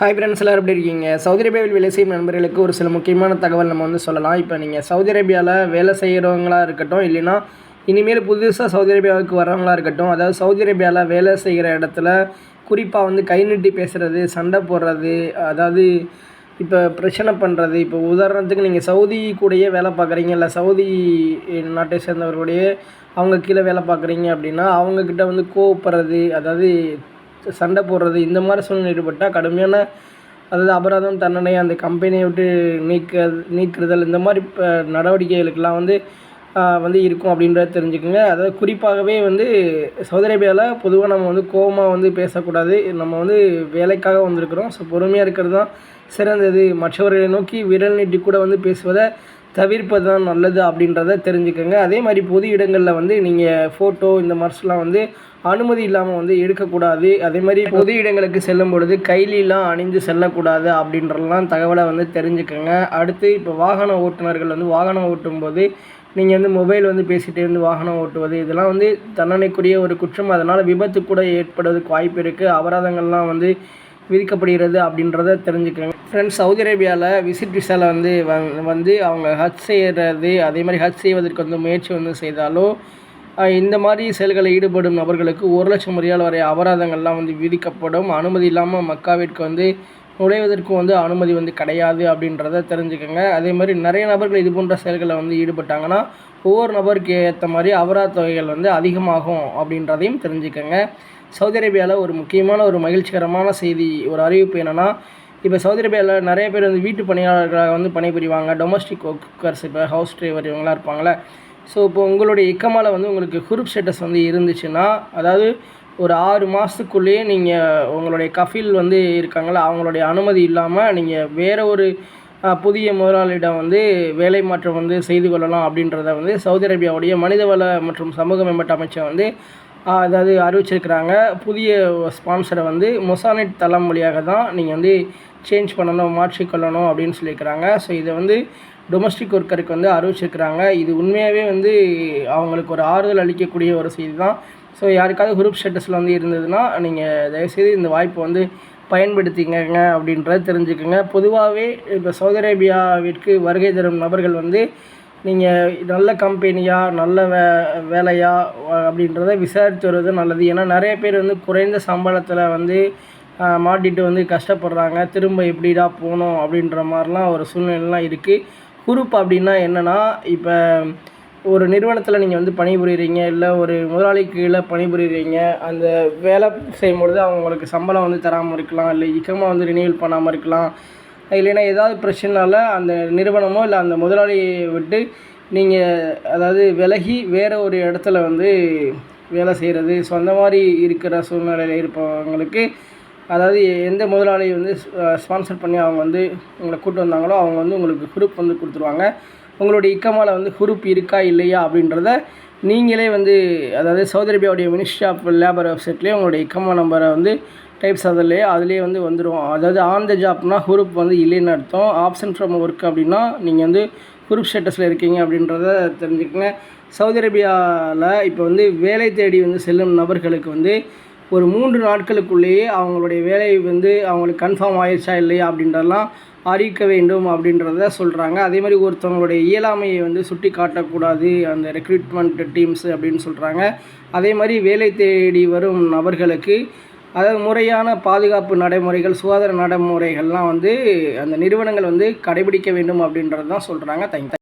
Hi friends எல்லோரும் எப்படி இருக்கீங்க? சவுதி அரேபியாவில் வேலை செய்யும் நண்பர்களுக்கு ஒரு சில முக்கியமான தகவல் நம்ம வந்து சொல்லலாம். இப்போ நீங்கள் சவுதி அரேபியாவில் வேலை செய்கிறவங்களா இருக்கட்டும் இல்லைன்னா இனிமேல் புதுசாக சவுதி அரேபியாவுக்கு வர்றவங்களா இருக்கட்டும் அதாவது சவுதி அரேபியாவில் வேலை செய்கிற இடத்துல குறிப்பாக வந்து கை நீட்டி பேசுகிறது சண்டை போடுறது அதாவது இப்போ பிரச்சனை பண்ணுறது இப்போ உதாரணத்துக்கு நீங்கள் சவுதி கூடயே வேலை பார்க்குறீங்க இல்லை சவுதி நாட்டை சேர்ந்தவர்களுடைய அவங்க கீழே வேலை பார்க்குறீங்க அப்படின்னா அவங்கக்கிட்ட வந்து கோவப்படுறது அதாவது சண்டை போடுறது இந்த மாதிரி சூழ்நிலை ஈடுபட்டால் கடுமையான அதாவது அபராதம் தண்டனை அந்த கம்பெனியை விட்டு நீக்க நீக்குறுதல் இந்த மாதிரி இப்போ நடவடிக்கைகளுக்கெல்லாம் வந்து வந்து இருக்கும் அப்படின்றத தெரிஞ்சுக்கோங்க. அதாவது குறிப்பாகவே வந்து சவுதி அரேபியாவில் பொதுவாக நம்ம வந்து கோபமாக வந்து பேசக்கூடாது. நம்ம வந்து வேலைக்காக வந்திருக்கிறோம். ஸோ பொறுமையாக இருக்கிறது தான் சிறந்தது. மற்றவர்களை நோக்கி விரல் நீட்டி கூட வந்து பேசுவதை தவிர்ப்பது தான் நல்லது அப்படின்றத தெரிஞ்சுக்கோங்க. அதே மாதிரி பொது இடங்களில் வந்து நீங்கள் ஃபோட்டோ இந்த மாதிரிலாம் வந்து அனுமதி இல்லாமல் வந்து எடுக்கக்கூடாது. அதே மாதிரி பொது இடங்களுக்கு செல்லும் பொழுது கைலிலாம் அணிந்து செல்லக்கூடாது அப்படின்றலாம் தகவலை வந்து தெரிஞ்சுக்கோங்க. அடுத்து இப்போ வாகன ஓட்டுநர்கள் வந்து வாகனம் ஓட்டும்போது நீங்கள் வந்து மொபைல் வந்து பேசிகிட்டே இருந்து வாகனம் ஓட்டுவது இதெல்லாம் வந்து தண்டனைக்குரிய ஒரு குற்றம். அதனால் விபத்து கூட ஏற்படுவதற்கு வாய்ப்பு இருக்குது அபராதங்கள்லாம் வந்து விதிக்கப்படுகிறது அப்படின்றத தெரிஞ்சுக்கோங்க. ஃப்ரெண்ட்ஸ் சவுதி அரேபியாவில் விசிட் விசாவில் வந்து வந்து அவங்க ஹஜ் செய்கிறது அதே மாதிரி ஹஜ் செய்வதற்கு வந்து முயற்சி வந்து செய்தாலோ இந்த மாதிரி செயல்களில் ஈடுபடும் நபர்களுக்கு ஒரு லட்சம் ரியால் வரை அபராதங்கள்லாம் வந்து விதிக்கப்படும். அனுமதி இல்லாமல் மக்காவிற்கு வந்து நுழைவதற்கும் வந்து அனுமதி வந்து கிடையாது அப்படின்றத தெரிஞ்சுக்கோங்க. அதே மாதிரி நிறைய நபர்கள் இது போன்ற செயல்களை வந்து ஈடுபட்டாங்கன்னா ஒவ்வொரு நபருக்கு ஏற்ற மாதிரி அபராத தொகைகள் வந்து அதிகமாகும் அப்படின்றதையும் தெரிஞ்சுக்கோங்க. சவுதி அரேபியாவில் ஒரு முக்கியமான ஒரு மகிழ்ச்சிகரமான செய்தி ஒரு அறிவிப்பு என்னென்னா இப்போ சவுதி அரேபியாவில் நிறைய பேர் வந்து வீட்டு பணியாளர்களாக வந்து பணிபுரிவாங்க. டொமஸ்டிக் ஒர்க்கர்ஸ் இப்போ ஹவுஸ் டிரைவர் இவங்களாம் இருப்பாங்களே ஸோ இப்போ உங்களுடைய இக்கமால் வந்து உங்களுக்கு குரூப் ஸ்டேட்டஸ் வந்து இருந்துச்சுன்னா அதாவது ஒரு ஆறு மாதத்துக்குள்ளேயே நீங்கள் உங்களுடைய கஃபில் வந்து இருக்காங்களா அவங்களுடைய அனுமதி இல்லாமல் நீங்கள் வேறு ஒரு புதிய முதலாளியிடம் வந்து வேலை மாற்றம் வந்து செய்து கொள்ளலாம் அப்படின்றத வந்து சவுதி அரேபியாவுடைய மனிதவள மற்றும் சமூக மேம்பாட்டு அமைச்சர் வந்து அதாவது அறிவிச்சிருக்கிறாங்க. புதிய ஸ்பான்சரை வந்து மொசானெட் தளம் வழியாக தான் நீங்கள் வந்து சேஞ்ச் பண்ணணும் மாற்றிக்கொள்ளணும் அப்படின்னு சொல்லியிருக்கிறாங்க. ஸோ இதை வந்து டொமஸ்டிக் ஒர்க்கருக்கு வந்து அறிவிச்சிருக்கிறாங்க. இது உண்மையாகவே வந்து அவங்களுக்கு ஒரு ஆறுதல் அளிக்கக்கூடிய ஒரு செய்தி தான். ஸோ யாருக்காவது குரூப் ஸ்டேட்டஸில் வந்து இருந்ததுன்னா நீங்கள் தயவுசெய்து இந்த வாய்ப்பை வந்து பயன்படுத்திக்கங்க அப்படின்றத தெரிஞ்சுக்கோங்க. பொதுவாகவே இப்போ சவுதி அரேபியாவிற்கு வருகை தரும் நபர்கள் வந்து நீங்கள் நல்ல கம்பெனியாக நல்ல வே வேலையா அப்படின்றத விசாரித்து வருவது நல்லது. ஏன்னா நிறைய பேர் வந்து குறைந்த சம்பளத்தில் வந்து மாட்டிட்டு வந்து கஷ்டப்படுறாங்க. திரும்ப எப்படிடா போகணும் அப்படின்ற மாதிரிலாம் ஒரு சூழ்நிலைலாம் இருக்குது குரூப் அப்படின்னா என்னென்னா இப்போ ஒரு நிறுவனத்தில் நீங்கள் வந்து பணிபுரிகிறீங்க இல்லை ஒரு முதலாளி கீழே பணிபுரிகிறீங்க அந்த வேலை செய்யும்பொழுது அவங்களுக்கு சம்பளம் வந்து தராமல் இருக்கலாம் இல்லை இக்கமாக வந்து ரினியூவல் பண்ணாமல் இருக்கலாம். இல்லைன்னா ஏதாவது பிரச்சனைனால அந்த நிறுவனமோ இல்லை அந்த முதலாளியை விட்டு நீங்கள் அதாவது விலகி வேறு ஒரு இடத்துல வந்து வேலை செய்கிறது ஸோ அந்த மாதிரி இருக்கிற சூழ்நிலையில் இருப்பவங்களுக்கு அதாவது எந்த முதலாளி வந்து ஸ்பான்சர் பண்ணி அவங்க வந்து உங்களை கூப்பிட்டு வந்தாங்களோ அவங்க வந்து உங்களுக்கு குரூப் வந்து கொடுத்துருவாங்க. உங்களுடைய இக்கமாவில் வந்து குரூப் இருக்கா இல்லையா அப்படின்றத நீங்களே வந்து அதாவது சவுதி அரேபியாவுடைய மினிஸ்ட்ரி ஆஃப் லேபர் வெப்சைட்லேயே உங்களுடைய இக்கமா நம்பரை வந்து டைப்ஸ் அதிலே அதுலேயே வந்து வந்துடும் அதாவது ஆன் த ஜாப்னா குரூப் வந்து இல்லைன்னு அர்த்தம். ஆப்ஷன் ஃப்ரம் ஒர்க் அப்படின்னா நீங்கள் வந்து குரூப் ஸ்டேட்டஸில் இருக்கீங்க அப்படின்றத தெரிஞ்சுக்கங்க. சவுதி அரேபியாவில் இப்போ வந்து வேலை தேடி வந்து செல்லும் நபர்களுக்கு வந்து ஒரு மூன்று நாட்களுக்குள்ளேயே அவங்களுடைய வேலை வந்து அவங்களுக்கு கன்ஃபார்ம் ஆயிடுச்சா இல்லையா அப்படின்றதெல்லாம் அறிவிக்க வேண்டும் அப்படின்றத சொல்கிறாங்க அதே மாதிரி ஒருத்தவங்களுடைய இயலாமையை வந்து சுட்டி காட்டக்கூடாது அந்த ரெக்ரூட்மெண்ட் டீம்ஸு அப்படின்னு சொல்கிறாங்க அதே மாதிரி வேலை தேடி வரும் நபர்களுக்கு அதாவது முறையான பாதுகாப்பு நடைமுறைகள் சுகாதார நடைமுறைகள்லாம் வந்து அந்த நிறுவனங்கள் வந்து கடைபிடிக்க வேண்டும் அப்படின்றது தான் சொல்கிறாங்க தேங்க்